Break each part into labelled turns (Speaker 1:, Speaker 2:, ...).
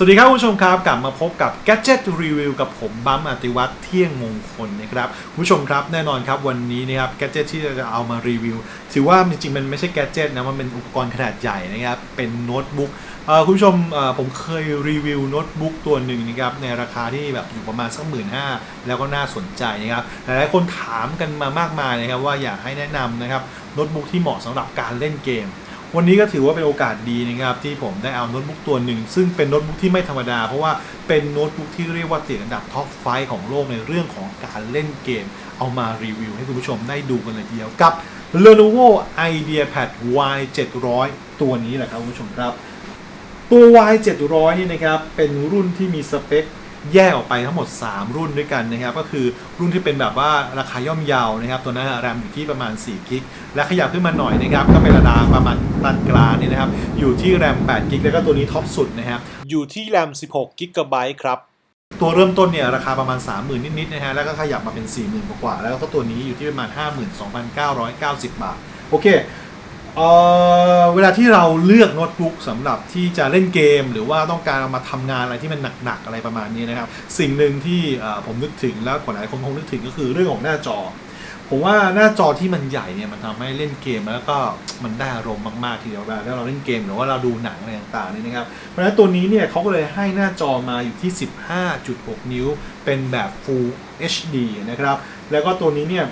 Speaker 1: สวัสดีครับคุณผู้ชมครับ กลับมาพบกับ Gadget Review กับผมบัมอติวัตรเที่ยงมงคลนะครับคุณผู้ชมครับแน่นอนครับวันนี้นะครับ Gadget ที่จะเอามารีวิว ถือว่าจริงๆ มันไม่ใช่ Gadget นะ มันเป็นอุปกรณ์ขนาดใหญ่นะครับ เป็นโน้ตบุ๊กเอ่อคุณผู้ชมเอ่อผมเคยรีวิวโน้ตบุ๊กตัวหนึ่งนะครับ ในราคาที่แบบอยู่ประมาณสักหมื่นห้าแล้วก็น่าสนใจนะครับหลายๆคนถามกันมามากมายนะครับว่าอยากให้แนะนำนะครับโน้ตบุ๊กที่เหมาะสำหรับการเล่นเกม วันนี้ก็ถือว่าเป็นโอกาสดีนะครับที่ผมได้เอาโน้ตบุ๊กตัวหนึ่ง ซึ่งเป็นโน้ตบุ๊กที่ไม่ธรรมดา เพราะว่าเป็นโน้ตบุ๊กที่เรียกว่าติดอันดับท็อปไฟของโลกในเรื่องของการเล่นเกม เอามารีวิวให้คุณผู้ชมได้ดูกันเลยทีเดียวกับ Lenovo IdeaPad Y 700ตัวนี้แหละครับคุณผู้ชมครับ ตัว Y 700นี่นะครับเป็นรุ่นที่มีสเปค แยกออกไปทั้งหมด 3 รุ่นด้วยกันนะครับ ก็คือรุ่นที่เป็นแบบว่าราคาย่อมเยาวนะครับ ตัวนั้นแรมอยู่ที่ประมาณ 4 กิก และขยับขึ้นมาหน่อยนะครับ ก็เป็นระดับประมาณปานกลางนี่นะครับ อยู่ที่แรม 8 กิก แล้วก็ตัวนี้ท็อปสุดนะครับ อยู่ที่แรม 16 กิกะไบต์ครับตัวเริ่มต้นเนี่ยราคาประมาณ 30,000 นิดๆนะฮะแล้วก็ขยับมาเป็น 40,000 กว่าๆแล้วก็ตัวนี้อยู่ที่ประมาณ 52,990 บาท โอเค เอ่อเวลาที่เราเลือกโน้ตบุ๊กสำหรับที่จะเล่นเกม หรือว่าต้องการเอามาทำงานอะไรที่มันหนักๆอะไรประมาณนี้นะครับ สิ่งหนึ่งที่เอ่อผมนึกถึงแล้วคนหลายคนคงนึกถึงก็คือเรื่องของหน้าจอ ผมว่าหน้าจอที่มันใหญ่เนี่ยมันทำให้เล่นเกมแล้วก็มันได้อารมณ์มากๆทีเดียวเวลาเราเล่นเกมหรือว่าเราดูหนังอะไรต่างๆนี่นะครับเพราะฉะนั้นตัวนี้เนี่ยเขาก็เลยให้หน้าจอมาอยู่ที่ 15.6 นิ้ว เป็นแบบ Full HD นะครับแล้วก็ตัวนี้เนี่ย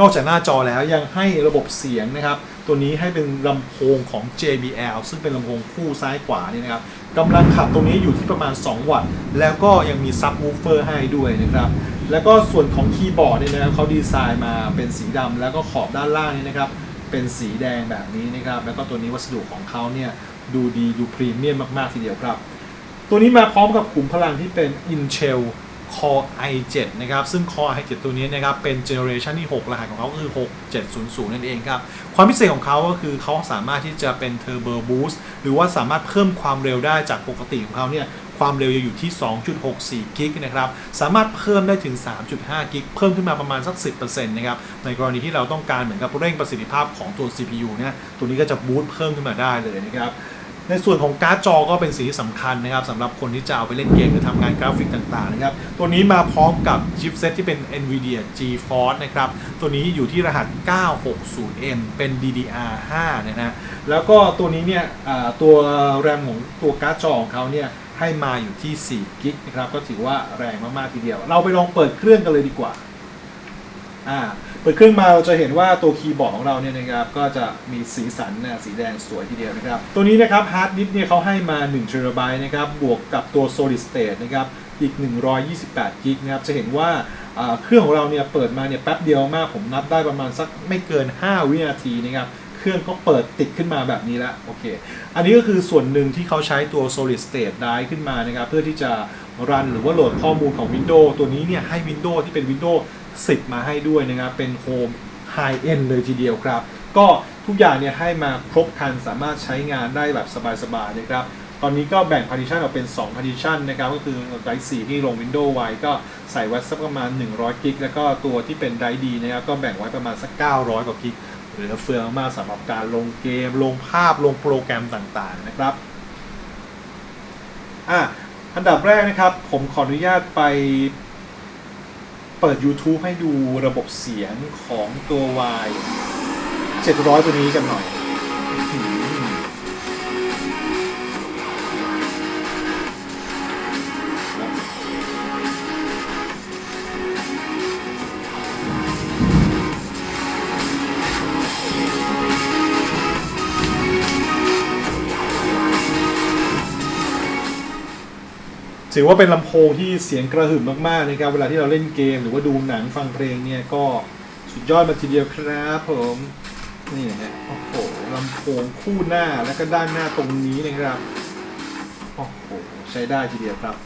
Speaker 1: นอกจากหน้าจอแล้วยังให้ระบบเสียงนะครับ ตัวนี้ให้เป็นลำโพงของ JBL ซึ่งเป็นลำโพงคู่ซ้ายขวานี่นะครับกำลังขับตรงนี้อยู่ที่ประมาณ 2 วัตต์ แล้วก็ยังมีซับวูฟเฟอร์ให้ด้วยนะครับ แล้วก็ส่วนของคีย์บอร์ดเนี่ยนะครับเขาดีไซน์มาเป็นสีดำแล้วก็ขอบด้านล่างนี่นะครับ เป็นสีแดงแบบนี้นะครับ แล้วก็ตัวนี้วัสดุของเขาเนี่ยดูดีดูพรีเมียมมากๆทีเดียวครับ ตัวนี้มาพร้อมกับกลุ่มพลังที่เป็น Intel Core i7 นะครับ ซึ่ง Core i7 ตัวนี้นะครับ เป็นเจเนอเรชันที่ 6 รหัสของเขาก็คือ 6700 นั่นเองครับ ความพิเศษของเขาก็คือเขาสามารถที่จะเป็น Turbo Boost หรือว่าสามารถเพิ่มความเร็วได้จากปกติของเขาเนี่ยความเร็วจะอยู่ที่ 2.64 กิกนะครับ สามารถเพิ่มได้ถึง 3.5 กิก เพิ่มขึ้นมาประมาณสัก 10%นะครับ ในกรณีที่เราต้องการเหมือนกับเร่งประสิทธิภาพของตัว CPU เนี่ย ตัวนี้ก็จะบูสต์เพิ่มขึ้นมาได้เลยนะครับ ในส่วนของการ์ดจอก็เป็นสิ่งที่สำคัญนะครับสำหรับคนที่จะเอาไปเล่นเกมหรือทำงานกราฟิกต่างๆนะครับ ตัวนี้มาพร้อมกับชิปเซตที่เป็น NVIDIA GeForce นะครับ ตัวนี้อยู่ที่รหัส 960M เป็น DDR5 นะฮะแล้วก็ตัวนี้เนี่ยตัวแรมของตัวการ์ดจอของเขาเนี่ยให้มาอยู่ที่4กิกนะครับก็ถือว่าแรงมากๆทีเดียว เราไปลองเปิดเครื่องกันเลยดีกว่าอ่า ปิดเครื่องมาเราจะเห็นว่าตัวคีย์บอร์ดของเราเนี่ยนะครับก็จะมีสีสันนะสีแดงสวยทีเดียวนะครับ ตัวนี้นะครับฮาร์ดดิสก์เนี่ยเขาให้มา1 t b นะครับบวกกับตัว solid state นะครับอีก 128กิกนะครับจะเห็นว่าอ่าเครื่องของเราเนี่ยเปิดมาเนี่ยแป๊บเดียวมากผมนับได้ประมาณสักไม่เกิน 5 วินาทีนะครับเครื่องก็เปิดติดขึ้นมาแบบนี้แล้วโอเค อันนี้ก็คือส่วนหนึ่งที่เขาใช้ตัว solid state drive ขึ้นมานะครับเพื่อที่จะรันหรือว่าโหลดข้อมูลของ Windows ตัวนี้เนี่ยให้ Windows ที่เป็น Windows 10 มาให้ด้วยนะครับ เป็น Home High End เลยทีเดียวครับ ก็ทุกอย่างเนี่ยให้มาครบครันสามารถใช้งานได้แบบสบายๆนะครับ ตอนนี้ก็แบ่ง partition ออกเป็น 2 partition นะครับ ก็คือไดร์4ที่ลง Windows ไว้ก็ใส่ไว้สักประมาณ 100 กิก แล้วก็ตัวที่เป็นไดร์ดีนะครับ ก็แบ่งไว้ประมาณสัก 900 กว่ากิกหลือเฟือมากสำหรับการลงเกม ลงภาพ ลงโปรแกรมต่างๆนะครับ อะอันดับแรกนะครับ ผมขออนุญาตไป เปิด YouTube ให้ดูระบบเสียงของตัว Y 700 ตัวนี้กันหน่อย ถือว่าเป็นลำโพงที่เสียงกระหึ่มมากๆนะครับเวลาที่เราเล่นเกม หรือว่าดูหนังฟังเพลงเนี่ยก็สุดยอดมาทีเดียวครับผมนี่นะฮะโอ้โหลำโพงคู่หน้าแล้วก็ด้านหน้าตรงนี้นะครับโอ้โหใช้ได้ทีเดียวครับ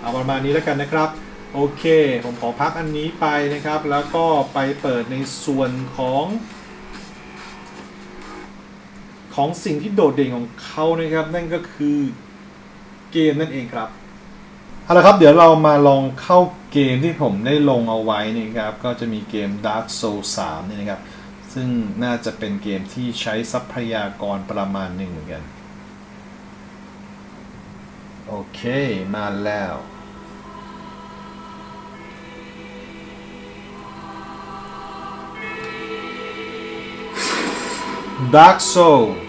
Speaker 1: เอาประมาณนี้แล้วกันนะครับ โอเค ผมขอพักอันนี้ไปนะครับ แล้วก็ไปเปิดในส่วนของ ของสิ่งที่โดดเด่นของเขานะครับ นั่นก็คือเกมนั่นเองครับ เอาละครับเดี๋ยวเรามาลองเข้าเกมที่ผมได้ลงเอาไว้นะครับ ก็จะมีเกม Dark Souls 3นี่นะครับ ซึ่งน่าจะเป็นเกมที่ใช้ทรัพยากรประมาณหนึ่งเหมือนกัน โอโอเค มาแล้ว Dark Soul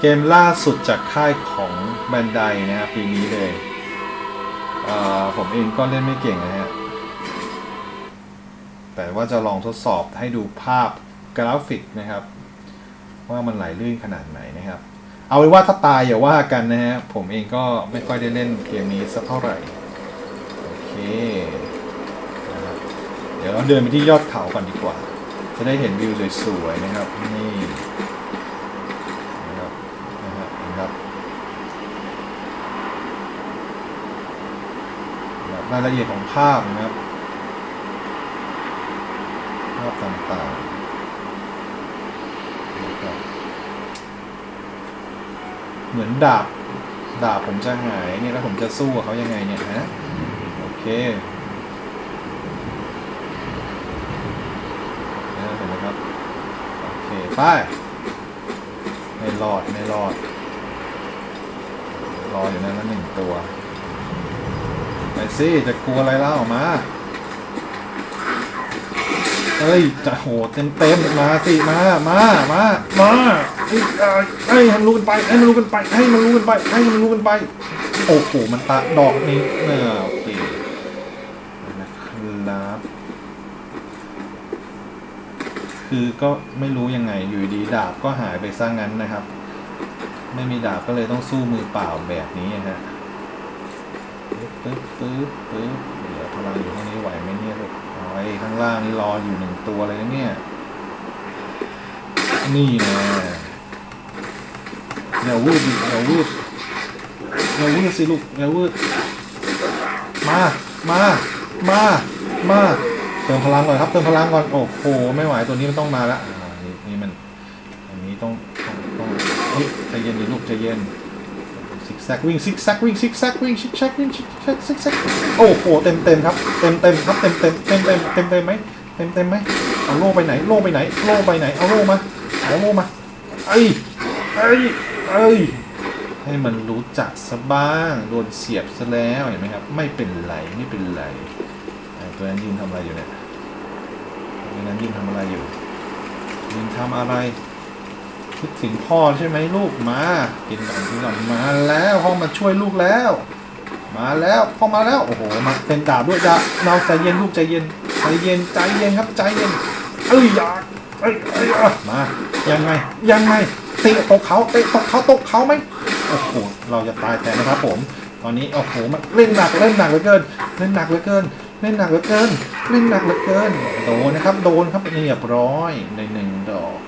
Speaker 1: เกมล่าสุดจากค่ายของแบนไดนะครับปีนี้เลยอ่าผมเองก็เล่นไม่เก่งนะฮะ แต่ว่าจะลองทดสอบให้ดูภาพกราฟิกนะครับ ว่ามันไหลลื่นขนาดไหนนะครับ เอาไว้ว่าถ้าตายอย่าว่ากันนะฮะ ผมเองก็ไม่ค่อยได้เล่นเกมนี้สักเท่าไหร่ โอเคเดี๋ยวเราเดินไปที่ยอดเขาก่อนดีกว่า จะได้เห็นวิวสวยๆนะครับ นี่นะครับนะฮะนะครับ นะครับรายละเอียดของภาพนะครับ ภาพต่างๆนะครับเหมือนดาบดาบผมจะหายเนี่ยแล้วผมจะสู้กับเขายังไงเนี่ยฮะโอเคนะเห็นไหมครับโอเคไปไม่รอดไม่รอดรออยู่นั่นละหนึ่งตัว สิจะกลัวอะไรแล้วออกมาเอ้ยจะโหเต็มเต็มๆมาสิมามามามาเอ้ให้มันรู้กันไปให้มันรู้กันไปให้มันรู้กันไปให้มันรู้กันไปโอ้โหมันตาดอกนี้เออโอเคนะครับคือก็ไม่รู้ยังไงอยู่ดีดาบก็หายไปซะงั้นนะครับ ไม่มีดาบก็เลยต้องสู้มือเปล่าแบบนี้นะฮะ ปึ๊บปึ๊บปึ๊บเหลือพลังอยู่ข้างนี้ไหวไหมเนี่ยลูกเอาไอ้ข้างล่างนี่รออยู่หนึ่งตัวเลยนะเนี่ย นี่นะอย่าวืดดิอย่าวืดอย่าวืดสิลูกอย่าวืดมา มา มา มา เติมพลังก่อนครับ เติมพลังก่อน โอ้โห ไม่ไหว ตัวนี้มันต้องมาละนี่นี่มัน อันนี้ต้อง ต้องต้องเฮ้ยใจเย็นดิลูกใจเย็น แซกวิ่งซิกแซกวิ่งซิกแซกวิ่งซิกแซกวิ่งซิกแซกซิกแซกโอ้โหเต็มเต็มครับเต็มเต็มครับเต็มเต็มเต็มเต็มเต็มเต็มไหมเต็มเต็มไหมเอาโล่ไปไหนโล่ไปไหนโล่ไปไหนเอาโล่มาเอาโล่มาไอ้ไอ้ไอ้ให้มันรู้จักซะบ้างโดนเสียบซะแล้วเห็นไหมครับ ไม่เป็นไรไม่เป็นไรตัวนั้นยืนทำอะไรอยู่เนี่ยตัวนั้นยืนทำอะไรอยู่ยืนทำอะไร คิดถึงพ่อใช่ไหมลูกมากินก่อนกินก่อนมาแล้วพ่อมาช่วยลูกแล้ว มาแล้วพ่อมาแล้วโอ้โหมาเต็มดาบด้วยจ้ะเราใจเย็นลูกใจเย็นใจเย็นใจเย็นครับใจเย็นเอ้ยอยาเอ้ยเอ้ยอะมายังไงยังไงเตะตกเขาเตะตกเขาตกเขาไหมโอ้โหเราจะตายแทนนะครับผม ตอนนี้โอ้โหมันเล่นหนักเล่นหนักเหลือเกิน เล่นหนักเหลือเกินเล่นหนักเหลือเกินเล่นหนักเหลือเกินโดนนะครับ โดนครับเรียบร้อยในหนึ่งดอก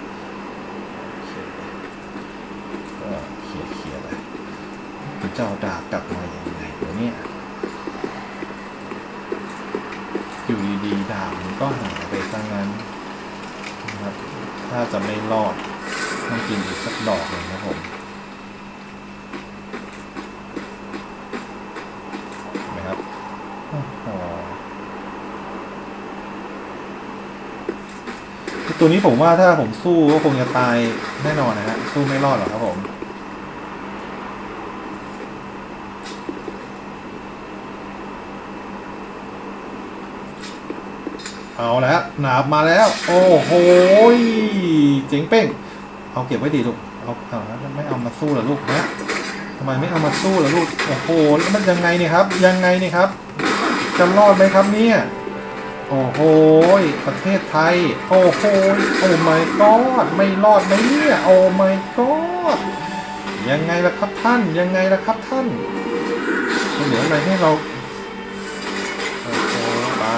Speaker 1: เคลียร์เคลียร์ไป เจ้าด่ากลับมาอย่างไรเนี่ยอยู่ดีๆด่ามันก็หายไปซะงั้นนะครับถ้าจะไม่รอดต้องกินอีกสักดอกหนึ่งครับผมเห็นไหมครับตัวนี้ผมว่าถ้าผมสู้ก็คงจะตายแน่นอนนะฮะสู้ไม่รอดหรอกครับผม เอาแล้วหนาบมาแล้ว โอ้โหเจ๋งเป้ง เอาเก็บไว้ดีลูกเอาเอาแล้วไม่เอามาสู้เหรอลูกนะทำไมไม่เอามาสู้เหรอลูกโอ้โหแล้วมันยังไงเนี่ยครับ ยังไงเนี่ยครับจะรอดไหมครับเนี่ยโอ้โหประเทศไทย โอ้โหโอ้ my god ไม่รอดไหมเนี่ยโอ้ my god ยังไงล่ะครับท่านยังไงล่ะครับท่านเหลืออะไรให้เรา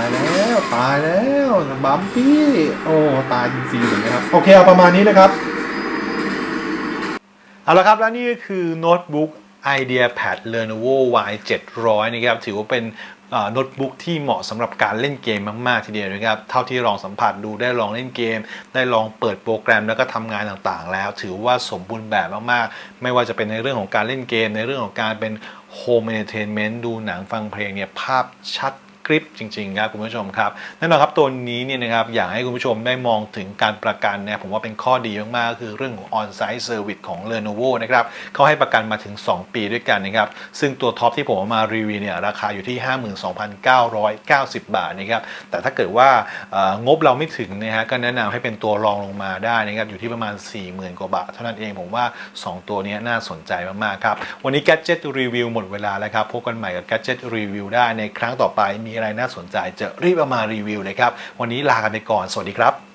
Speaker 1: ายแล้วตายแล้วบัมปี้โอ้ตายจริงๆเลยนะครับโอเคเอาประมาณนี้นะครับเอาละครับ แล้วนี่ก็คือโน้ตบุ๊ก IdeaPad Lenovo Y 700 นะครับถือว่าเป็นโน้ตบุ๊กที่เหมาะสำหรับการเล่นเกมมาก ๆ ทีเดียวนะครับ เท่าที่ลองสัมผัสดูได้ลองเล่นเกม ได้ลองเปิดโปรแกรมแล้วก็ทำงานต่างๆ แล้ว ถือว่าสมบูรณ์แบบมาก ๆ ไม่ว่าจะเป็นในเรื่องของการเล่นเกม ในเรื่องของการเป็น Home Entertainment ดูหนังฟังเพลงเนี่ยภาพชัด กริปจริงๆครับคุณผู้ชมครับแน่นอนครับตัวนี้เนี่ยนะครับอยากให้คุณผู้ชมได้มองถึงการประกันเนี่ยผมว่าเป็นข้อดีมากๆก็คือเรื่องของ on-site service ของ Lenovo นะครับเขาให้ประกันมาถึง 2 ปีด้วยกันนะครับซึ่งตัวท็อปที่ผมมารีวิวเนี่ยราคาอยู่ที่ 52,990 บาทนะครับแต่ถ้าเกิดว่างบเราไม่ถึงนะฮะก็แนะนำให้เป็นตัวรองลงมาได้นะครับอยู่ที่ประมาณ 40,000 กว่าบาท เท่านั้นเองผมว่า 2 ตัวนี้น่าสนใจมากๆครับวันนี้ Gadget Review หมดเวลาแล้วครับพบกันใหม่กับ Gadget Review ได้ในครั้งต่อไปมีอะไรน่าสนใจจะรีบเอามารีวิวเลยครับ วันนี้ลากันไปก่อน สวัสดีครับ